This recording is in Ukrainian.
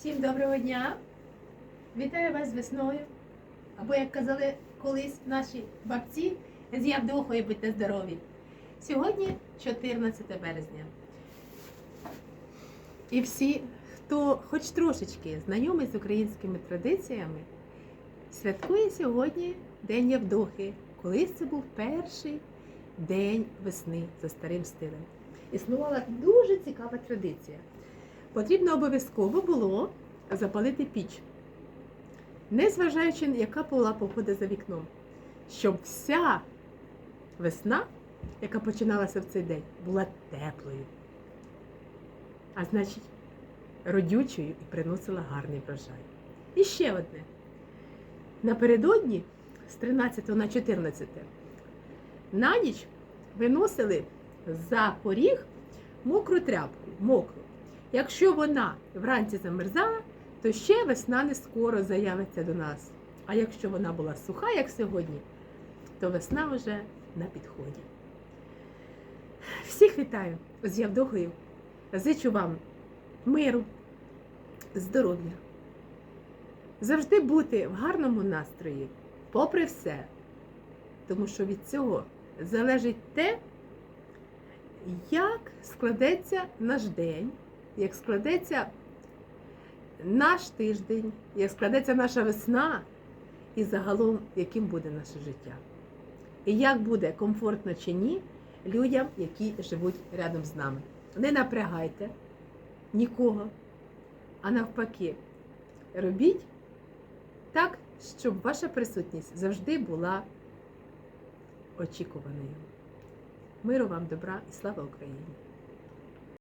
Всім доброго дня! Вітаю вас з весною. Або, як казали колись наші бабці, з Явдохою будьте здорові. Сьогодні 14 березня. І всі, хто хоч трошечки знайомий з українськими традиціями, святкує сьогодні День Явдохи. Колись це був перший день весни за старим стилем. Існувала дуже цікава традиція. Потрібно обов'язково було запалити піч, незважаючи, яка була погода за вікном, щоб вся весна, яка починалася в цей день, була теплою, а значить, родючою і приносила гарний врожай. І ще одне. Напередодні з 13 на 14 на ніч виносили за поріг мокру тряпку, мокру. Якщо вона вранці замерзала, то ще весна не скоро заявиться до нас. А якщо вона була суха, як сьогодні, то весна вже на підході. Всіх вітаю з Явдохою. Зичу вам миру, здоров'я. Завжди бути в гарному настрої, попри все. Тому що від цього залежить те, як складеться наш день, як складеться наш тиждень, як складеться наша весна, і загалом, яким буде наше життя. І як буде комфортно чи ні людям, які живуть рядом з нами. Не напрягайте нікого, а навпаки, робіть так, щоб ваша присутність завжди була очікуваною. Миру вам, добра і слава Україні!